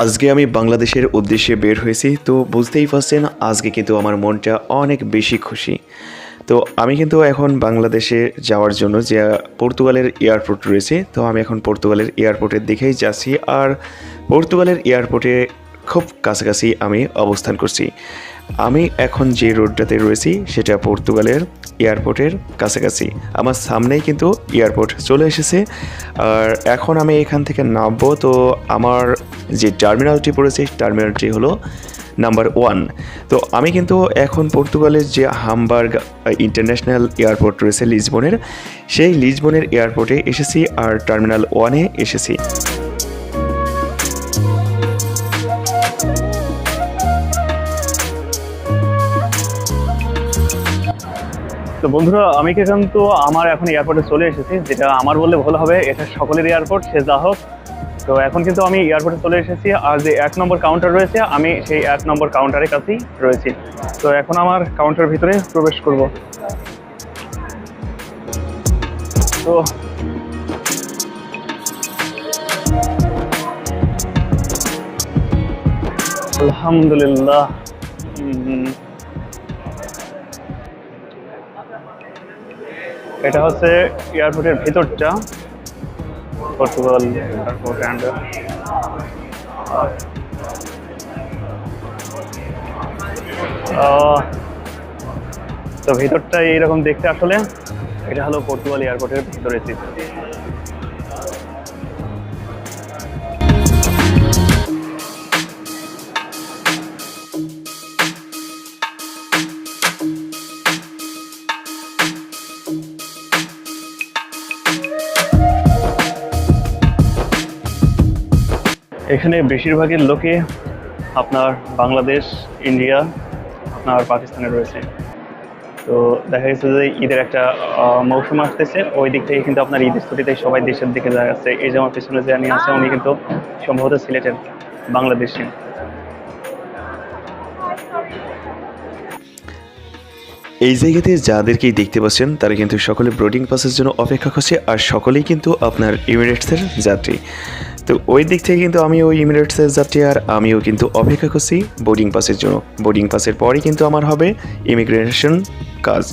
আজকে আমি বাংলাদেশের উদ্দেশ্যে বের হয়েছি, তো বুঝতেই পারছেন আজকে কিন্তু আমার মনটা অনেক বেশি খুশি। তো আমি কিন্তু এখন বাংলাদেশে যাওয়ার জন্য যে পর্তুগালের এয়ারপোর্ট রয়েছে, তো আমি এখন পর্তুগালের এয়ারপোর্টের দিকেই যাচ্ছি। আর পর্তুগালের এয়ারপোর্টে খুব কাছাকাছি আমি অবস্থান করছি। আমি এখন যে রোডটাতে রয়েছি, সেটা পর্তুগালের এয়ারপোর্টের কাছাকাছি। আমার সামনেই কিন্তু এয়ারপোর্ট চলে এসেছে। আর এখন আমি এখান থেকে নামবো, তো আমার যে টার্মিনালটি পড়েছে টার্মিনালটি হলো নাম্বার ওয়ান। তো আমি কিন্তু এখন পর্তুগালের যে হামবার্গ ইন্টারন্যাশনাল এয়ারপোর্ট রয়েছে, লিসবনের, সেই লিসবনের এয়ারপোর্টে এসেছি আর টার্মিনাল ওয়ানে এসেছি। তো বন্ধুরা, আমি কিন্তু আমার এখন এয়ারপোর্টে চলে এসেছি, যেটা আমার বললে ভালো হবে, এটা সকলের এয়ারপোর্ট সে যা হোক। তো এখন কিন্তু আমি এয়ারপোর্টে চলে এসেছি, আর যে এক নম্বর কাউন্টার রয়েছে, আমি সেই এক নম্বর কাউন্টারের কাছেই রয়েছি। তো এখন আমার কাউন্টার ভিতরে প্রবেশ করব। তো আলহামদুলিল্লাহ। এটা হচ্ছে এয়ারপোর্টের ভিতরটা, পর্তুগাল এয়ারপোর্ট অ্যান্ড তো ভিতরটা এইরকম দেখতে আসলে, এটা হলো পর্তুগাল এয়ারপোর্টের ভিতরে চিত্র। এখানে বেশিরভাগের লোকে আপনার বাংলাদেশ, ইন্ডিয়া, আপনার পাকিস্তানে রয়েছে। তো দেখা গেছে যে ঈদের একটা মৌসুম আসতেছে। ওই দিক থেকে কিন্তু আপনার ঈদের ছুটিতে সবাই দেশের দিকে যাচ্ছে এই যে আমার পেছনে যে আনি আছে, উনি কিন্তু সম্ভবত সিলেটের বাংলাদেশি। এই জায়গাতে যাদেরকেই দেখতে পাচ্ছেন, তারা কিন্তু সকলে ব্রোডিং পাসের জন্য অপেক্ষা করছে, আর সকলেই কিন্তু আপনার ইমিরেটসের যাত্রী। তো ওই দিক থেকে কিন্তু আমি ওই ইমিরেটসের যাত্রী আর আমিও কিন্তু অপেক্ষা করছি বোর্ডিং পাসের জন্য। বোর্ডিং পাসের পরেই কিন্তু আমার হবে ইমিগ্রেশন কাজ।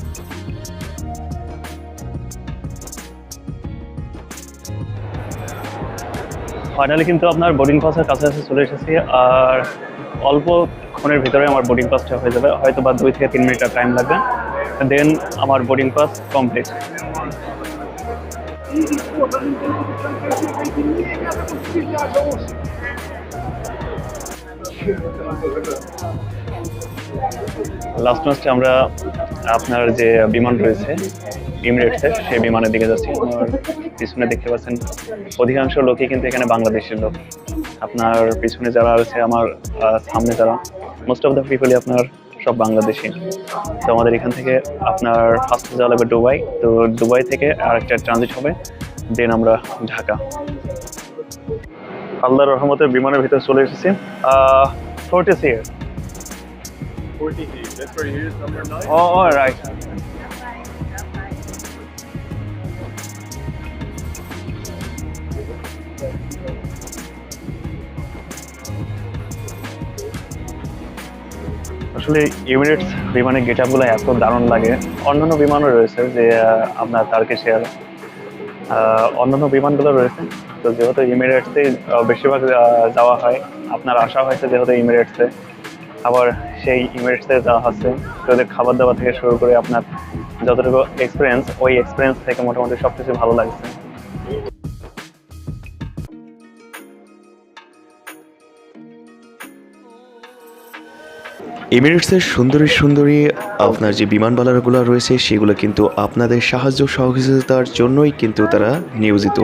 ফাইনালি কিন্তু আপনার বোর্ডিং পাসের কাছাকাছি চলে এসেছি আর অল্প ক্ষণের ভিতরে আমার বোর্ডিং পাসটা হয়ে যাবে। হয়তো বা দুই থেকে তিন মিনিট টাইম লাগবে। দেন আমার বোর্ডিং পাস কমপ্লিট লাস্ট মাস্টে আমরা আপনার যে বিমান রয়েছে ইমিরেটসের সেই বিমানের দিকে যাচ্ছি। আমার পিছনে দেখতে পাচ্ছেন, অধিকাংশ লোকই কিন্তু এখানে বাংলাদেশের লোক। আপনার পিছনে যারা আছে, আমার সামনে যারা মোস্ট অফ দ্য পিপলই আপনার সব বাংলাদেশি। তো আমাদের এখান থেকে আপনার ফার্স্টে যাওয়া লাগবে দুবাই। তো দুবাই থেকে আরেকটা ট্রানজিট হবে দেন আমরা ঢাকা। আল্লাহর রহমতের বিমানের ভিতরে চলে এসেছি। ফোর্টি সিয়ার 48. That's right. আসলে ইমিরেটস বিমানের গেট আপগুলো এত দারুণ লাগে। অন্যান্য বিমানও রয়েছে যে আপনার তার্কিশ এয়ার অন্যান্য বিমানগুলো রয়েছে। তো যেহেতু ইমিরেটসে বেশিরভাগ যাওয়া হয়, আপনার আসা হয়েছে যেহেতু ইমিরেটসে আবার সেই ইমিরেটসে যাওয়া হচ্ছে ওদের খাবার দাবার থেকে শুরু করে আপনার যতটুকু এক্সপিরিয়েন্স ওই এক্সপিরিয়েন্স থেকে মোটামুটি সব কিছু ভালো লাগছে। এমিরেটসের সুন্দরী সুন্দরী আপনার যে বিমানবালাগুলো রয়েছে সেগুলো কিন্তু আপনাদের সাহায্য সহযোগিতার জন্যই কিন্তু তারা নিয়োজিত।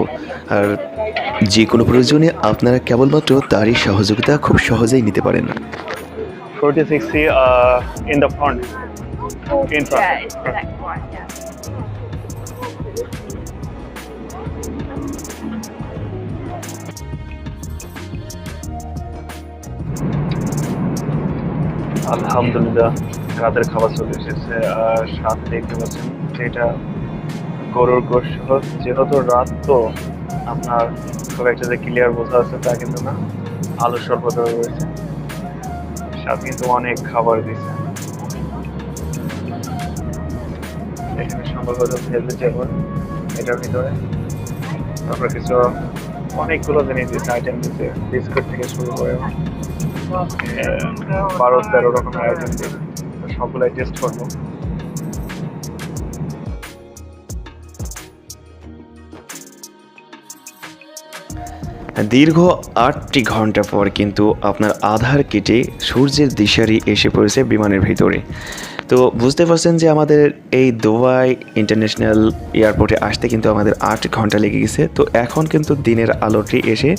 আর যে কোনো প্রয়োজনে আপনারা কেবলমাত্র তারই সহযোগিতা খুব সহজেই নিতে পারেন। Forty sixty in the front in Yeah, front it's the next one, yeah. আলহামদুলিল্লাহ, রাতের খাবার চলে এসেছে, আর সাথে দেখতে পাচ্ছেন যে এটা গরুর গোশ। যেহেতু রাত তো আপনার খুব একটা যে ক্লিয়ার বোঝা আছে তা কিন্তু না, আলুর শরবত রয়েছে। সাথে কিন্তু অনেক খাবার দিয়েছে। এখানে সম্ভবত ভেজিটেবল এটার ভিতরে। তারপর কিছু অনেকগুলো জিনিস দিচ্ছে আইটেম দিচ্ছে বিস্কুট থেকে শুরু করে। বারো, তেরো রকমের দিচ্ছে সবগুলাই টেস্ট করব। দীর্ঘ আটটি ঘণ্টা পর কিন্তু আপনার আধার কেটে সূর্যের দিশারি এসে পড়েছে বিমানের ভিতরে। তো বুঝতে পারছেন যে আমাদের এই দুবাই ইন্টারন্যাশনাল এয়ারপোর্টে আসতে কিন্তু আমাদের আট ঘণ্টা লেগে গেছে। তো এখন কিন্তু দিনের আলোটি এসে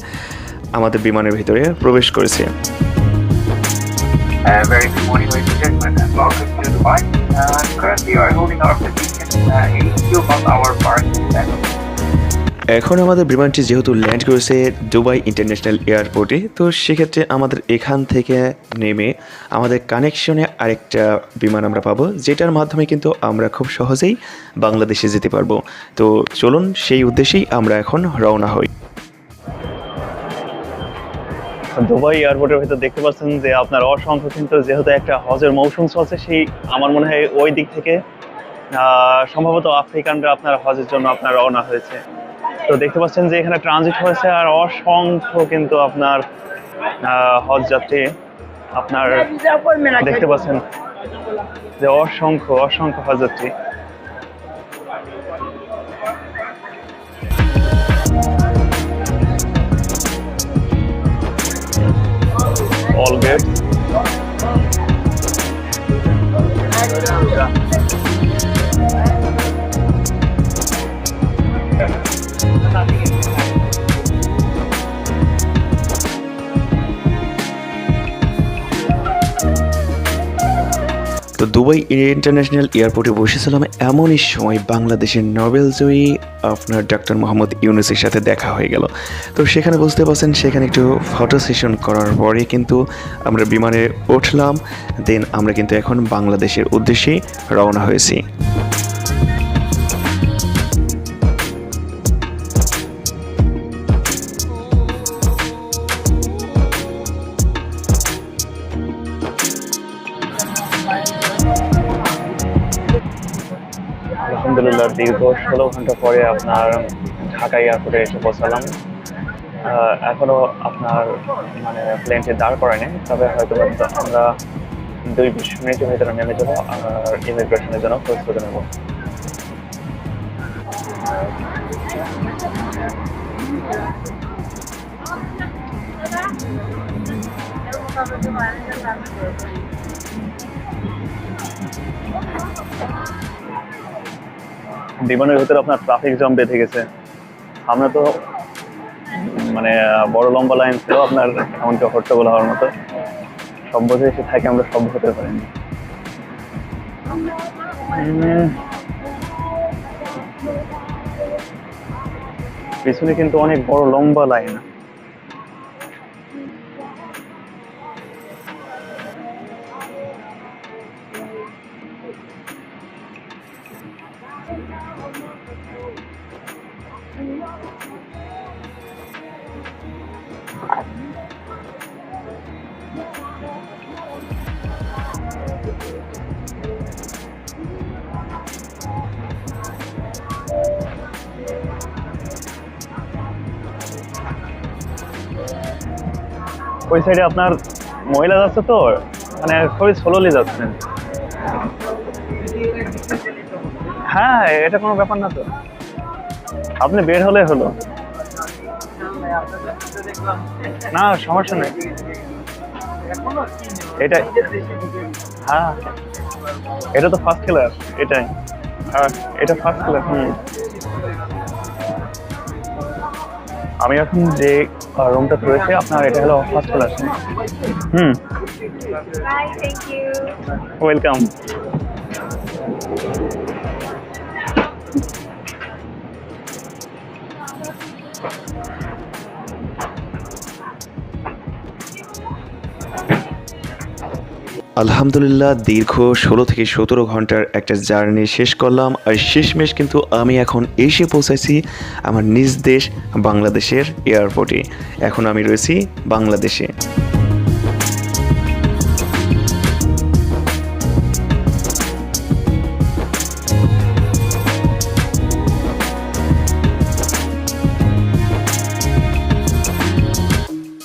আমাদের বিমানের ভিতরে প্রবেশ করেছে। Uh, very good morning, ladies and gentlemen, and welcome to Dubai. Uh, currently, we are holding our position uh, in Dubai, our park. এখন আমাদের বিমানটি যেহেতু ল্যান্ড করেছে দুবাই ইন্টারন্যাশনাল এয়ারপোর্টে তো সেক্ষেত্রে আমাদের এখান থেকে নেমে আমাদের কানেকশনে আরেকটা বিমান আমরা পাবো যেটার মাধ্যমে কিন্তু আমরা খুব সহজেই বাংলাদেশে যেতে পারব তো চলুন সেই উদ্দেশ্যেই আমরা এখন রওনা হই দুবাই এয়ারপোর্টের ভিতর দেখতে পাচ্ছেন যে আপনার অসংখ্য কিন্তু যেহেতু একটা হজের মৌসুম চলছে সেই আমার মনে হয় ওই দিক থেকে সম্ভবত আফ্রিকানরা আপনার হজের জন্য আপনার রওনা হয়েছে। তো দেখতে পাচ্ছেন যে এখানে ট্রানজিট হয়েছে আর অসংখ্য কিন্তু আপনার হজ যাত্রী আপনার দেখতে পাচ্ছেন যে অসংখ্য অসংখ্য হজ যাত্রী। All good তো দুবাই ইন্টারন্যাশনাল এয়ারপোর্টে বসেছিলাম এমনই সময় বাংলাদেশের নোবেল জয়ী আপনার ডক্টর মোহাম্মদ ইউনুসের সাথে দেখা হয়ে গেল। তো সেখানে বুঝতে পারছেন সেখানে একটু ফটো সেশন করার পরে কিন্তু আমরা বিমানে উঠলাম, দেন আমরা কিন্তু এখন বাংলাদেশের উদ্দেশ্যেই রওনা হয়েছি। আলহামদুলিল্লাহ দীর্ঘ ষোলো ঘণ্টা পরে আপনার ঢাকা এয়ারপোর্টে এসে পৌঁছালাম। আহ, এখনও আপনার মানে প্লেনটি দাঁড় করেনি তবে হয়তো আমরা দুই বিশ মিনিটের ভিতরে নেমে যাব আর ইমিগ্রেশনের জন্য প্রস্তুতি নেব। বিমানের ভিতরে আপনার ট্রাফিক জ্যাম বেঁধে গেছে। আমরা তো মানে বড় লম্বা লাইন ছিল আপনার, এমনকি হট্টগোল হওয়ার মতো। বোঝে এসে থাকে আমরা, সব হতে পারিনি। পিছনে কিন্তু অনেক বড় লম্বা লাইন ওই সাইডে আপনার মহিলা যাচ্ছে তো মানে খুবই স্লোলি যাচ্ছেন হ্যাঁ এটা কোনো ব্যাপার না তো। আপনি বের হলে হলো। না, সমস্যা নেই। এটাই হ্যাঁ। এটা তো ফার্স্ট ক্লাস এটাই। হ্যাঁ এটা ফার্স্ট ক্লাস হুম। আমি এখন যে রুমটা রয়েছে আপনার এটা হলো ফার্স্ট ক্লাস হুম. ওয়েলকাম আলহামদুলিল্লাহ, দীর্ঘ ষোলো থেকে সতেরো ঘণ্টার একটা জার্নি শেষ করলাম। আর শেষমেশ কিন্তু আমি এখন এসে পৌঁছাইছি আমার নিজ দেশ, বাংলাদেশের এয়ারপোর্টে এখন আমি রয়েছি বাংলাদেশে।